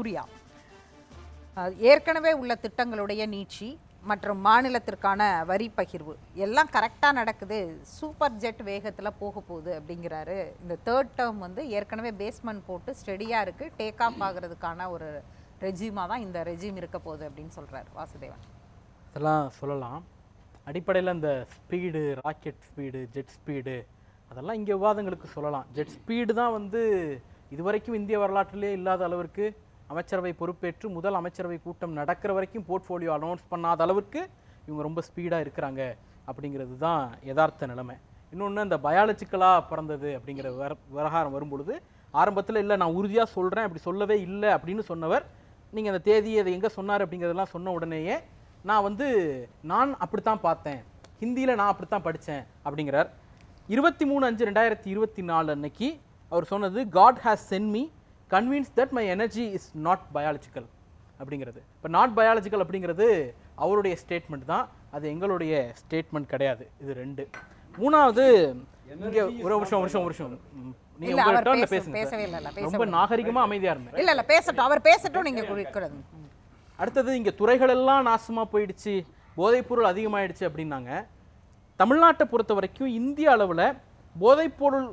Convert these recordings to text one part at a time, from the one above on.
சூர்யா. ஏற்கனவே உள்ள திட்டங்களுடைய நீட்சி மற்றும் மாநிலத்திற்கான வரி பகிர்வு எல்லாம் கரெக்டாக நடக்குது. சூப்பர் ஜெட் வேகத்தில் போக போகுது அப்படிங்கிறாரு. இந்த தேர்ட் டேர்ம் வந்து ஏற்கனவே பேஸ்மெண்ட் போட்டு ஸ்டெடியாக இருக்குது டேக் ஆஃப் ஆகிறதுக்கான ஒரு ரெஜியூமாக தான் இந்த ரெஜியூம் இருக்க போகுது அப்படின்னு சொல்கிறார் வாசுதேவன். அதெல்லாம் சொல்லலாம். அடிப்படையில் இந்த speed rocket speed jet speed அதெல்லாம் இங்கே விவாதங்களுக்கு சொல்லலாம். ஜெட் ஸ்பீடு தான் வந்து இதுவரைக்கும் இந்திய வரலாற்றிலே இல்லாத அளவிற்கு அமைச்சரவை பொறுப்பேற்று முதல் அமைச்சரவை கூட்டம் நடக்கிற வரைக்கும் போர்ட்ஃபோலியோ அனௌன்ஸ் பண்ணாத அளவுக்கு இவங்க ரொம்ப ஸ்பீடாக இருக்கிறாங்க அப்படிங்கிறது தான் யதார்த்த நிலைமை. இன்னொன்று இந்த பயாலஜிக்கலாக பிறந்தது அப்படிங்கிற விவர விவகாரம் வரும்பொழுது ஆரம்பத்தில் இல்லை நான் உறுதியாக சொல்கிறேன் அப்படி சொல்லவே இல்லை அப்படின்னு சொன்னவர் நீங்கள் அந்த தேதி அதை எங்கே சொன்னார் அப்படிங்கிறதெல்லாம் சொன்ன உடனேயே நான் வந்து நான் அப்படித்தான் பார்த்தேன். ஹிந்தியில் நான் அப்படித்தான் படித்தேன் அப்படிங்கிறார். இருபத்தி மூணு அஞ்சு ரெண்டாயிரத்தி இருபத்தி நாலு அன்னைக்கு அவர் சொன்னது God has sent me convince that my energy is not biological அப்படிங்கிறது. இப்போ நாட் பயாலஜிக்கல் அப்படிங்கிறது அவருடைய ஸ்டேட்மெண்ட் தான். அது எங்களுடைய ஸ்டேட்மெண்ட் கிடையாது. இது ரெண்டு. மூணாவது இங்கே ஒரு வருஷம் வருஷம் வருஷம் நீங்க உங்க டர்ன்ல பேசுங்க ரொம்ப நாகரிகமா அமைதியா இருந்தேன் இல்லை இல்லை பேசட்டும். அவர் பேசட்டும் குறிக்கிறது. ம். அடுத்தது இங்கே துறைகள் எல்லாம் நாசமா போயிடுச்சு. போதைப்பொருள் அதிகமாயிடுச்சு அப்படின்னாங்க. தமிழ்நாட்டை பொறுத்த வரைக்கும் இந்திய அளவில் போதைப்பொருள்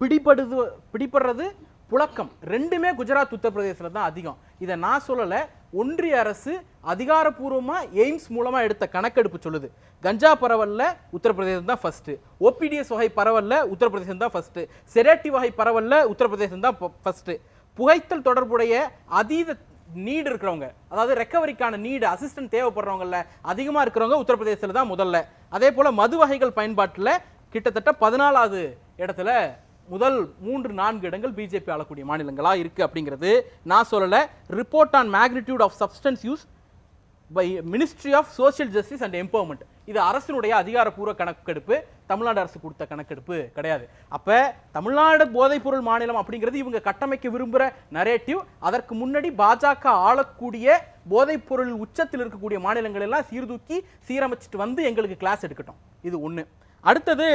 பிடிபடுது பிடிபடுறது புழக்கம் ரெண்டுமே குஜராத் உத்தரப்பிரதேசத்தில் தான் அதிகம். இதை நான் சொல்லலை ஒன்றிய அரசு அதிகாரப்பூர்வமாக எய்ம்ஸ் மூலமாக எடுத்த கணக்கெடுப்பு சொல்லுது. கஞ்சா பரவல்ல உத்தரப்பிரதேசம் தான் ஃபஸ்ட்டு ஓபிடிஎஸ் வகை பரவல்ல உத்தரப்பிரதேசம் தான் ஃபஸ்ட்டு செரேட்டி வகை பரவல்ல உத்தரப்பிரதேசம் தான் ஃபஸ்ட்டு புகைத்தல் தொடர்புடைய அதீத நீடு இருக்கிறவங்க அதாவது ரெக்கவரிக்கான நீடு அசிஸ்டன்ட் தேவைப்படுறவங்கள அதிகமாக இருக்கிறவங்க உத்தரப்பிரதேசத்தில் தான் முதல்ல. அதே போல் மது வகைகள் பயன்பாட்டில் கிட்டத்தட்ட பதினாலாவது இடத்துல முதல் மூன்று நான்கு இடங்கள் பிஜேபி ஆளக்கூடிய மாநிலங்களாக இருக்குது அப்படிங்கிறது நான் சொல்லலை. Report on magnitude of substance use by ministry of social justice and empowerment இது அரசினுடைய அதிகாரப்பூர்வ கணக்கெடுப்பு தமிழ்நாடு அரசு கொடுத்த கணக்கெடுப்பு கிடையாது. அப்போ தமிழ்நாடு போதைப்பொருள் மாநிலம் அப்படிங்கிறது இவங்க கட்டமைக்க விரும்புகிற நரேட்டிவ் அதற்கு முன்னாடி பாஜக ஆளக்கூடிய போதைப்பொருள் உச்சத்தில் இருக்கக்கூடிய மாநிலங்கள் எல்லாம் சீர்தூக்கி சீரமைச்சிட்டு வந்து எங்களுக்கு கிளாஸ் எடுக்கட்டும். இது ஒன்று அடுத்தது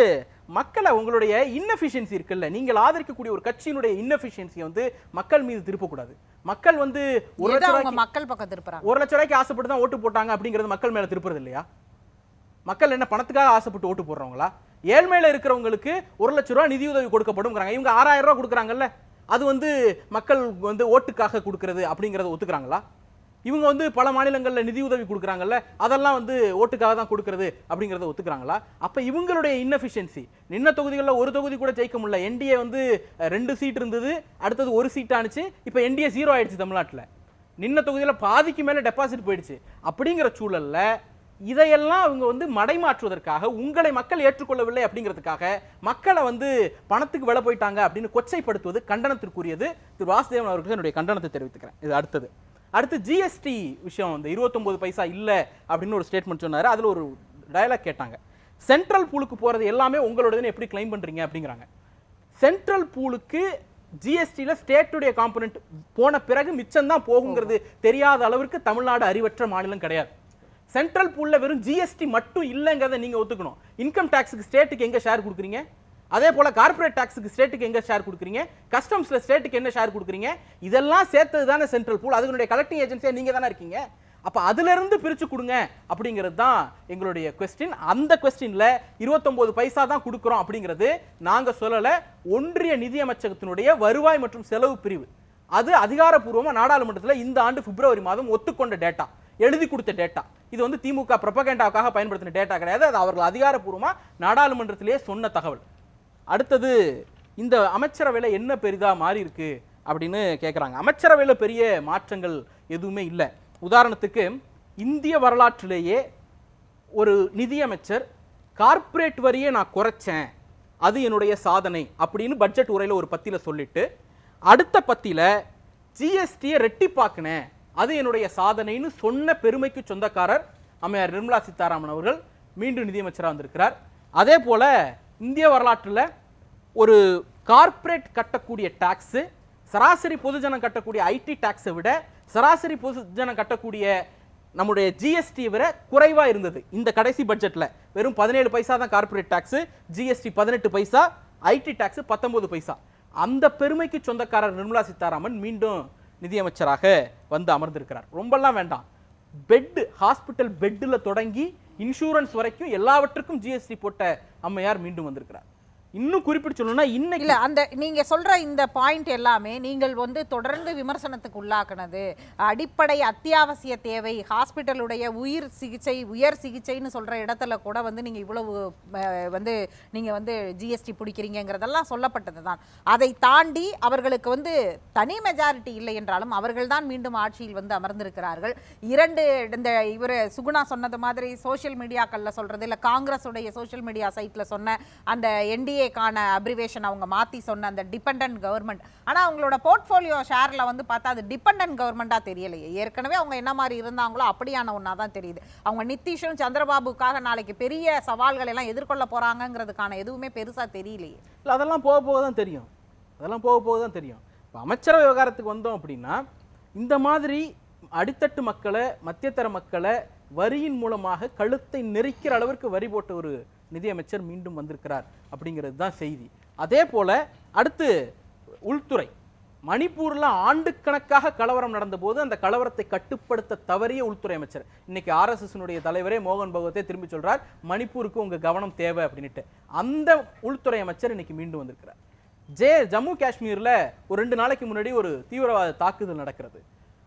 மக்களை உங்களுடைய இன்னெஃபிஷியன்சி இருக்குல்ல நீங்கள் ஆதரிக்கக்கூடிய ஒரு கட்சியினுடைய இன்னெஃபிஷியன்சியை வந்து மக்கள் மீது திருப்பக்கூடாது. மக்கள் வந்து ஒரு லட்ச ரூபாய்க்கு மக்கள் பக்கம் திருப்புறாங்க? ஒரு லட்ச ரூபாய்க்கு ஆசைப்பட்டு தான் ஓட்டு போட்டாங்க அப்படிங்கிறது மக்கள் மேல திருப்புறது இல்லையா மக்கள் என்ன பணத்துக்காக ஆசைப்பட்டு ஓட்டு போடுறவங்களா? ஏழ்மையில இருக்கிறவங்களுக்கு ஒரு லட்ச ரூபாய் நிதியுதவி கொடுக்கப்படும்ங்கிறாங்க. இவங்க ஆறாயிரம் ரூபாய் கொடுக்குறாங்கல்ல அது வந்து மக்கள் வந்து ஓட்டுக்காக கொடுக்கறது அப்படிங்கறத ஒத்துக்கிறாங்களா? இவங்க வந்து பல மாநிலங்களில் நிதி உதவி கொடுக்குறாங்கல்ல அதெல்லாம் வந்து ஓட்டுக்காக தான் கொடுக்கறது அப்படிங்கிறத ஒத்துக்கிறாங்களா? அப்போ இவங்களுடைய இன்னஃபிஷியன்சி நின்ன தொகுதிகளில் ஒரு தொகுதி கூட ஜெயிக்க முடியல. என்டிஏ வந்து ரெண்டு சீட் இருந்தது அடுத்தது ஒரு சீட் ஆனிச்சு இப்போ என்டிஏ ஜீரோ ஆயிடுச்சு தமிழ்நாட்டில். நின்ன தொகுதியில் பாதிக்கு மேலே டெபாசிட் போயிடுச்சு. அப்படிங்கிற சூழலில் இதையெல்லாம் அவங்க வந்து மடைமாற்றுவதற்காக உங்களை மக்கள் ஏற்றுக்கொள்ளவில்லை அப்படிங்கிறதுக்காக மக்களை வந்து பணத்துக்கு விலை போயிட்டாங்க அப்படின்னு கொச்சைப்படுத்துவது கண்டனத்திற்குரியது. திரு வாசுதேவன் அவர்களுக்கு என்னுடைய கண்டனத்தை தெரிவித்துக்கிறேன். இது அடுத்தது. அடுத்து ஜிஎஸ்டி விஷயம் இந்த 29 பைசா இல்ல அப்படின்னு ஒரு ஸ்டேட்மெண்ட் சொன்னாரு. அதுல ஒரு டயலாக் கேட்டாங்க. சென்ட்ரல் பூலுக்கு போறது எல்லாமே உங்களோடதுன்னு எப்படி கிளைம் பண்றீங்க அப்படிங்கிறாங்க. சென்ட்ரல் பூலுக்கு ஜிஎஸ்டியில் ஸ்டேட்டுடைய காம்பனன்ட் போன பிறகு மிச்சம் தான் போகுங்கிறது தெரியாத அளவிற்கு தமிழ்நாடு அறிவற்ற மாநிலம் கிடையாது. சென்ட்ரல் பூல்ல வெறும் ஜிஎஸ்டி மட்டும் இல்லைங்கிறத நீங்க ஒத்துக்கணும். இன்கம் டாக்ஸுக்கு ஸ்டேட்டுக்கு எங்க ஷேர் கொடுக்குறீங்க? அதே போல் கார்ப்பரேட் டாக்ஸுக்கு ஸ்டேட்டுக்கு எங்கே ஷேர் கொடுக்குறீங்க? கஸ்டம்ஸில் ஸ்டேட்டுக்கு என்ன ஷேர் கொடுக்குறீங்க? இதெல்லாம் சேர்த்தது தானே சென்ட்ரல் பூல் அதனுடைய கலெக்டிங் ஏஜென்சியாக நீங்கள் தானே இருக்கீங்க. அப்போ அதுல பிரித்து கொடுங்க அப்படிங்கிறது தான் எங்களுடைய கொஸ்டின் அந்த கொஸ்டினில் இருபத்தொம்போது பைசா தான் கொடுக்குறோம் அப்படிங்கிறது நாங்கள் சொல்லலை. ஒன்றிய நிதியமைச்சகத்தினுடைய வருவாய் மற்றும் செலவு பிரிவு. அது அதிகாரப்பூர்வமாக நாடாளுமன்றத்தில் இந்த ஆண்டு பிப்ரவரி மாதம் ஒத்துக்கொண்ட டேட்டா எழுதி கொடுத்த டேட்டா இது வந்து திமுக ப்ரொபகேண்டாவுக்காக பயன்படுத்தின டேட்டா கிடையாது. அது அவர்கள் அதிகாரப்பூர்வமாக நாடாளுமன்றத்திலேயே சொன்ன தகவல். அடுத்தது இந்த அமைச்சரவையில் என்ன பெரிதாக மாறி இருக்கு அப்படின்னு கேட்குறாங்க அமைச்சரவையில் பெரிய மாற்றங்கள் எதுவுமே இல்லை. உதாரணத்துக்கு இந்திய வரலாற்றிலேயே ஒரு நிதியமைச்சர் கார்ப்பரேட் வரியை நான் குறைச்சேன். அது என்னுடைய சாதனை. அப்படின்னு பட்ஜெட் உரையில் ஒரு பத்தியில் சொல்லிட்டு அடுத்த பத்தியில் ஜிஎஸ்டியை ரெட்டிப்பாக்கினேன். அது என்னுடைய சாதனைன்னு சொன்ன பெருமைக்கு சொந்தக்காரர் அம்மையார் நிர்மலா சீதாராமன் அவர்கள் மீண்டும் நிதியமைச்சராக வந்திருக்கிறார். அதே போல் இந்திய வரலாற்றில் ஒரு கார்ப்பரேட் கட்டக்கூடிய டாக்ஸு சராசரி பொதுஜனம் கட்டக்கூடிய ஐடி டாக்ஸை விட சராசரி பொதுஜனம் கட்டக்கூடிய நம்முடைய ஜிஎஸ்டி விட குறைவாக இருந்தது. இந்த கடைசி பட்ஜெட்டில் வெறும் பதினேழு பைசா தான் கார்ப்பரேட் டேக்ஸு ஜிஎஸ்டி பதினெட்டு பைசா ஐடி டேக்ஸு பத்தொன்பது பைசா. அந்த பெருமைக்கு சொந்தக்காரர் நிர்மலா சீதாராமன் மீண்டும் நிதியமைச்சராக வந்து அமர்ந்திருக்கிறார். ரொம்பலாம் வேண்டாம். பெட்டு ஹாஸ்பிட்டல் பெட்டில் தொடங்கி இன்சூரன்ஸ் வரைக்கும் எல்லாவற்றுக்கும் ஜிஎஸ்டி போட்ட அம்மையார் மீண்டும் வந்திருக்கிறார். இன்னும் குறிப்பிட்டு சொல்லணும்னா இன்னைக்கு இல்லை அந்த நீங்கள் சொல்கிற இந்த பாயிண்ட் எல்லாமே நீங்கள் வந்து தொடர்ந்து விமர்சனத்துக்கு உள்ளாக்குனது. அடிப்படை அத்தியாவசிய தேவை ஹாஸ்பிட்டலுடைய உயிர் சிகிச்சை உயர் சிகிச்சைன்னு சொல்கிற இடத்துல கூட வந்து நீங்கள் இவ்வளவு வந்து நீங்கள் வந்து ஜிஎஸ்டி பிடிக்கிறீங்கிறதெல்லாம் சொல்லப்பட்டது தான் அதை தாண்டி அவர்களுக்கு வந்து தனி மெஜாரிட்டி இல்லை என்றாலும் அவர்கள் தான் மீண்டும் ஆட்சியில் வந்து அமர்ந்திருக்கிறார்கள். இரண்டு இந்த இவர் சுகுணா சொன்னது மாதிரி சோஷியல் மீடியாக்களில் சொல்கிறது இல்லை காங்கிரஸுடைய சோஷியல் மீடியா சைட்டில் சொன்ன அந்த என்டிஏ என்டிஏக்கான அப்ரிவேஷன் அவங்க மாற்றி சொன்ன அந்த டிபெண்டன்ட் கவர்மெண்ட் ஆனால் அவங்களோட போர்ட்ஃபோலியோ ஷேரில் வந்து பார்த்தா அது டிபெண்டன்ட் கவர்மெண்ட்டாக தெரியலையே. ஏற்கனவே அவங்க என்ன மாதிரி இருந்தாங்களோ அப்படியான ஒன்றா தான் தெரியுது. அவங்க நிதிஷும் சந்திரபாபுக்காக நாளைக்கு பெரிய சவால்களை எல்லாம் எதிர்கொள்ள போறாங்கங்கிறதுக்கான எதுவுமே பெருசாக தெரியலையே. இல்லை அதெல்லாம் போக போக தான் தெரியும். அதெல்லாம் போக போக தான் தெரியும். இப்போ அமைச்சரவை விவகாரத்துக்கு வந்தோம் அப்படின்னா இந்த மாதிரி அடித்தட்டு மக்களை மத்தியத்தர மக்களை வரியின் மூலமாக கழுத்தை நெரிக்கிற அளவிற்கு வரி போட்ட ஒரு நிதியமைச்சர் மீண்டும் வந்திருக்கிறார் அப்படிங்கிறது தான் செய்தி. அதே போல அடுத்து உள்துறை. மணிப்பூர்ல ஆண்டுக்கணக்காக கலவரம் நடந்தபோது அந்த கலவரத்தை கட்டுப்படுத்த தவறிய உள்துறை அமைச்சர். இன்னைக்கு ஆர்எஸ்எஸ்னுடைய தலைவரே மோகன் பகவத்தை திரும்பி சொல்றார் மணிப்பூருக்கு உங்க கவனம் தேவை அப்படின்னுட்டு. அந்த உள்துறை அமைச்சர் இன்னைக்கு மீண்டும் வந்திருக்கிறார். ஜே ஜம்மு காஷ்மீர்ல ஒரு ரெண்டு நாளைக்கு முன்னாடி ஒரு தீவிரவாத தாக்குதல் நடக்கிறது.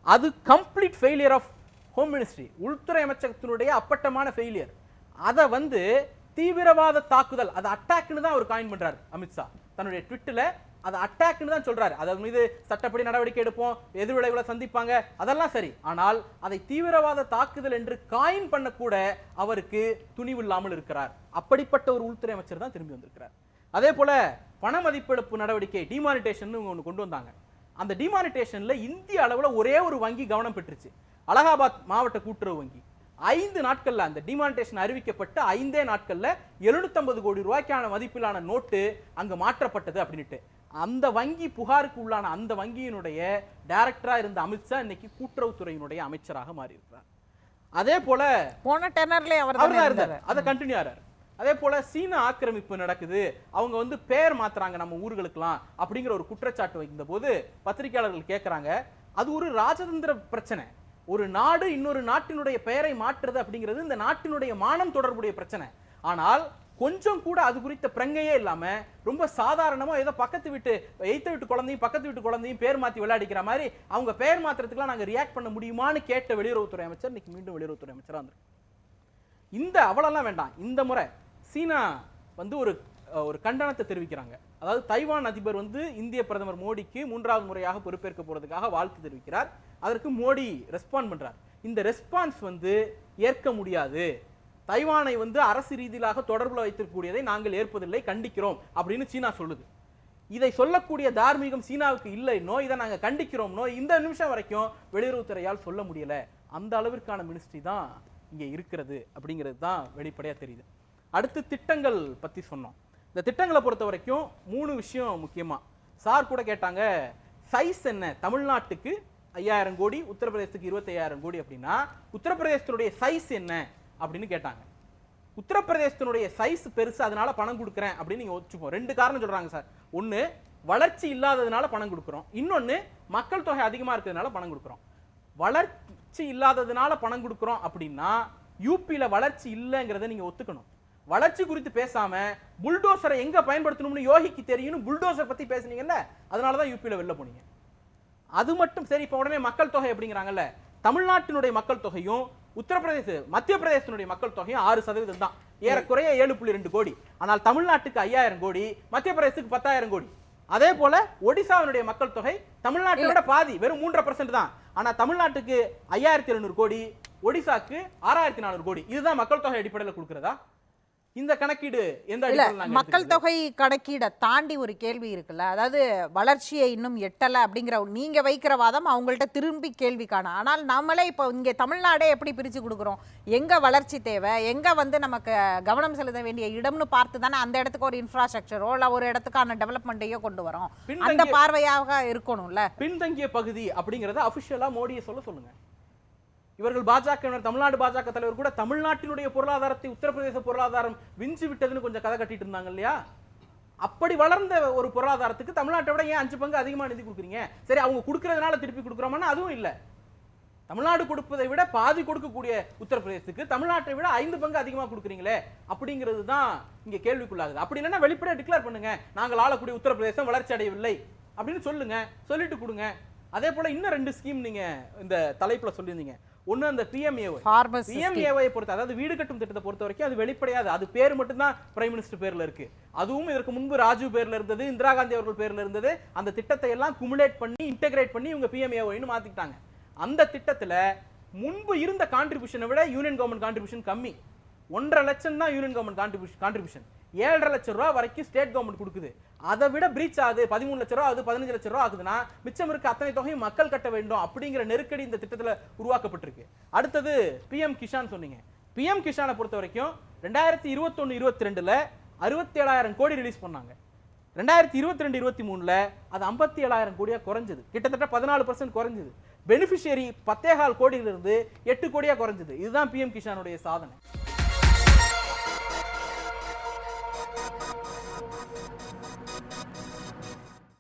அது complete failure of home ministry உள்துறை அமைச்சகத்தினுடைய அப்பட்டமான ஃபெயிலியர் அதை வந்து தீவிரவாத தாக்குதல். அது அட்டாக்னு தான் அவர் காயின் பண்றாரு அமித்ஷா தன்னுடைய ட்விட்டில் அது அட்டாக்னு தான் சொல்றாரு. அதன் மீது சட்டப்படி நடவடிக்கை எடுப்போம் எதிர்விளைவுகளை சந்திப்பாங்க அதெல்லாம் சரி. ஆனால் அதை தீவிரவாத தாக்குதல் என்று காயின் பண்ணக்கூட அவருக்கு துணிவு இல்லாமல் இருக்கிறார். அப்படிப்பட்ட ஒரு உள்துறை அமைச்சர் தான் திரும்பி வந்திருக்கிறார். அதே போல பண மதிப்பிழப்பு நடவடிக்கை டிமானிட்டேஷன் ஒன்று கொண்டு வந்தாங்க. அந்த டிமானிட்டேஷனில் இந்திய அளவில் ஒரே ஒரு வங்கி கவனம் பெற்றுச்சு. அலகாபாத் மாவட்ட கூட்டுறவு வங்கி. ஐந்து நாட்கள்ல அந்த டிமானிட்டேஷன் அறிவிக்கப்பட்டு ஐந்தே நாட்கள்ல 750 கோடி ரூபாய்க்கான மதிப்பிலான நோட்டு அங்க மாற்றப்பட்டது அப்படின்னுட்டு. அந்த வங்கி புகாருக்கு உள்ளான அந்த வங்கியினுடைய டைரக்டரா இருந்த அமித்ஷா இன்னைக்கு கூட்டுறவுத்துறையினுடைய அமைச்சராக மாறி இருக்கிறார் அதே போல போன டெனர்லயே அவர் தான் இருந்தார். அதை கண்டினியூ அதே போல சீன ஆக்கிரமிப்பு நடக்குது. அவங்க வந்து பேர் மாத்துறாங்க நம்ம ஊர்களுக்கெல்லாம் அப்படிங்கிற ஒரு குற்றச்சாட்டு வைந்த போது பத்திரிகையாளர்கள் கேட்கறாங்க அது ஒரு ராஜதந்திர பிரச்சனை. ஒரு நாடு இன்னொரு நாட்டினுடைய பெயரை மாற்றுறது அப்படிங்கிறது இந்த நாட்டினுடைய மானம் தொடர்புடைய பிரச்சனை. ஆனால் கொஞ்சம் கூட அது குறித்த பிரங்கையே இல்லாம ரொம்ப சாதாரணமா ஏதோ பக்கத்து வீட்டு எய்த்த வீட்டு குழந்தையும் பக்கத்து வீட்டு குழந்தையும் பேர் மாற்றி விளையாடிக்கிற மாதிரி அவங்க பேர் மாத்துறதுக்குலாம் நாங்க ரியாக்ட் பண்ண முடியுமான்னு கேட்ட வெளியுறவுத்துறை அமைச்சர் இன்னைக்கு மீண்டும் வெளியுறவுத்துறை அமைச்சராக வந்திருக்கு இந்த அவலெல்லாம் வேண்டாம். இந்த முறை சீனா வந்து ஒரு ஒரு கண்டனத்தை தெரிவிக்கிறாங்க. அதாவது தைவான் அதிபர் வந்து இந்திய பிரதமர் மோடிக்கு மூன்றாவது முறையாக பொறுப்பேற்க போறதுக்காக வாழ்த்து தெரிவிக்கிறார். அதற்கு மோடி ரெஸ்பாண்ட் பண்றார். இந்த ரெஸ்பான்ஸ் வந்து ஏற்க முடியாது. தைவானை வந்து அரசு ரீதியிலாக தொடர்பில் வைத்திருக்கக்கூடியதை நாங்கள் ஏற்பதில்லை கண்டிக்கிறோம் அப்படின்னு சீனா சொல்லுது. இதை சொல்லக்கூடிய தார்மீகம் சீனாவுக்கு இல்லை இதை நாங்கள் கண்டிக்கிறோம்னோ இந்த நிமிஷம் வரைக்கும் வெளியுறவுத்துறையால் சொல்ல முடியல. அந்த அளவிற்கான மினிஸ்ட்ரி தான் இங்கே இருக்கிறது அப்படிங்கிறது தான் வெளிப்படையாக தெரியுது. அடுத்து திட்டங்கள் பற்றி சொன்னோம். இந்த திட்டங்களை பொறுத்த வரைக்கும் மூணு விஷயம் முக்கியமா. சார் கூட கேட்டாங்க சைஸ் என்ன? தமிழ்நாட்டுக்கு ஐயாயிரம் கோடி உத்தரப்பிரதேசத்துக்கு இருபத்தையாயிரம் கோடி அப்படின்னா உத்தரப்பிரதேசத்தினுடைய சைஸ் என்ன அப்படின்னு கேட்டாங்க. உத்தரப்பிரதேசத்தினுடைய சைஸ் பெருசு அதனால பணம் கொடுக்குறேன் அப்படின்னு நீங்க வச்சுப்போம் ரெண்டு காரணம் சொல்றாங்க சார். ஒன்று வளர்ச்சி இல்லாததுனால பணம் கொடுக்குறோம். இன்னொன்னு மக்கள் தொகை அதிகமா இருக்கிறதுனால பணம் கொடுக்குறோம். வளர்ச்சி இல்லாததுனால பணம் கொடுக்குறோம் அப்படின்னா யூபியில வளர்ச்சி இல்லைங்கிறத நீங்க ஒத்துக்கணும். வளர்ச்சி குறித்து பேசாம புல்டோசரை எங்க பயன்படுத்தணும்னு யோகிக்கு தெரியும்னு புல்டோசர் பத்தி பேசுனீங்கல்ல அதனால தான் யூபியில வெளில போனீங்க. அது மட்டும் சரி இப்போ உடனே மக்கள் தொகை அப்படிங்கிறாங்கல்ல தமிழ்நாட்டினுடைய மக்கள் தொகையும் உத்தரப்பிரதேச மத்திய பிரதேசத்தினுடைய மக்கள் தொகையும் ஆறு சதவீதம் தான். ஏறக்குறைய ஏழு புள்ளி ரெண்டு கோடி. ஆனால் தமிழ்நாட்டுக்கு ஐயாயிரம் கோடி மத்திய பிரதேசத்துக்கு பத்தாயிரம் கோடி. அதே போல ஒடிசாவினுடைய மக்கள் தொகை தமிழ்நாட்டை விட பாதி வெறும் மூன்றரை பர்சன்ட் தான். ஆனா தமிழ்நாட்டுக்கு ஐயாயிரத்தி எழுநூறு கோடி ஒடிசாக்கு ஆறாயிரத்தி நானூறு கோடி. இதுதான் மக்கள் தொகை அடிப்படையில் கொடுக்குறதா? இந்த கணக்கீடு எந்த மக்கள்? தொகை கணக்கீடை தாண்டி ஒரு கேள்வி இருக்குல்ல. அதாவது வளர்ச்சியை இன்னும் எட்டல அப்படிங்கிற நீங்க வைக்கிற வாதம் அவங்கள்ட்ட திரும்பி கேள்வி காணும். ஆனால் நம்மளே இப்போ இங்க தமிழ்நாடே எப்படி பிரிச்சு கொடுக்குறோம்? எங்க வளர்ச்சி தேவை? எங்க வந்து நமக்கு கவனம் செலுத்த வேண்டிய இடம்னு பார்த்து தானே அந்த இடத்துக்கு ஒரு இன்ஃப்ராஸ்ட்ரக்சரோ இல்ல ஒரு இடத்துக்கான டெவலப்மெண்ட்டையோ கொண்டு வரோம்? அந்த பார்வையாக இருக்கணும்ல. பின்தங்கிய பகுதி அப்படிங்கறத அபிஷியலா மோடியை சொல்ல சொல்லுங்க. இவர்கள் பாஜக தமிழ்நாடு பாஜக தலைவர் கூட தமிழ்நாட்டினுடைய பொருளாதாரத்தை உத்தரப்பிரதேச பொருளாதாரம் விஞ்சு விட்டதுன்னு கொஞ்சம் கதை கட்டிட்டு இருந்தாங்க இல்லையா? அப்படி வளர்ந்த ஒரு பொருளாதாரத்துக்கு தமிழ்நாட்டை விட ஏன் அஞ்சு பங்கு அதிகமாக நிதி கொடுக்குறீங்க? சரி அவங்க கொடுக்கறதுனால திருப்பி கொடுக்குறோம்னா அதுவும் இல்லை. தமிழ்நாடு கொடுப்பதை விட பாதி கொடுக்கக்கூடிய உத்தரப்பிரதேசத்துக்கு தமிழ்நாட்டை விட ஐந்து பங்கு அதிகமாக கொடுக்குறீங்களே அப்படிங்கிறது தான் இங்கே கேள்விக்குள்ளாகுது. அப்படி இல்லைன்னா வெளிப்படையாக டிக்ளேர் பண்ணுங்க. நாங்கள் ஆளக்கூடிய உத்தரப்பிரதேசம் வளர்ச்சி அடையவில்லை. அப்படின்னு சொல்லுங்க. சொல்லிட்டு கொடுங்க. அதே போல இன்னும் ரெண்டு ஸ்கீம் நீங்க இந்த தலைப்புல சொல்லியிருந்தீங்க. ஒண்ணு அந்த பிஎம்ஏஒய் பிஎம்ஏவை பொறுத்த அதாவது வீடு கட்டும் திட்டத்தை பொறுத்த வரைக்கும் அது வெளிப்படையாது. அது பேர் மட்டும்தான் பிரைம் மினிஸ்டர் பேர்ல இருக்கு. அதுவும் இதற்கு முன்பு ராஜீவ் பேர்ல இருந்தது இந்திரா காந்தி அவர்கள் பேர்ல இருந்தது. அந்த திட்டத்தை எல்லாம் குமுலேட் பண்ணி இன்டகிரேட் பண்ணி இவங்க பிஎம்ஏஒய்னு மாத்திக்கிட்டாங்க. அந்த திட்டத்துல முன்பு இருந்த கான்ட்ரிபியூஷனை விட யூனியன் கவர்மெண்ட் கான்ட்ரிபியூஷன் கம்மி. ஒன்றரை லட்சம் தான் யூனியன் கவர்மெண்ட் கான்ட்ரிபியூஷன் கான்ட்ரிபியூஷன் ஏழரை லட்சம் ரூபா வரைக்கும் ஸ்டேட் கவர்மெண்ட் கொடுக்குது. அதை விட பிரீச் ஆகுது. பதிமூணு லட்ச ரூபா ஆகுது. பதினஞ்சு லட்ச ரூபா ஆகுதுன்னா மிச்சம் இருக்க அத்தனை தொகையும் மக்கள் கட்ட வேண்டும் அப்படிங்கிற நெருக்கடி இந்த திட்டத்தில் உருவாக்கப்பட்டிருக்கு. அடுத்தது பிஎம் கிஷான் சொன்னீங்க. பிஎம் கிஷானை பொறுத்த வரைக்கும் ரெண்டாயிரத்தி இருபத்தொன்னு இருபத்தி ரெண்டில் அறுபத்தி ஏழாயிரம் கோடி ரிலீஸ் பண்ணாங்க. ரெண்டாயிரத்தி இருபத்தி ரெண்டு இருபத்தி மூணுல அது ஐம்பத்தி ஏழாயிரம் கோடியாக குறைஞ்சது. கிட்டத்தட்ட பதினாலு பர்சன்ட் குறைஞ்சது. பெனிஃபிஷியரி பத்தேகால் கோடியிலிருந்து எட்டு கோடியாக குறைஞ்சது. இதுதான் பிஎம் கிஷானுடைய சாதனை.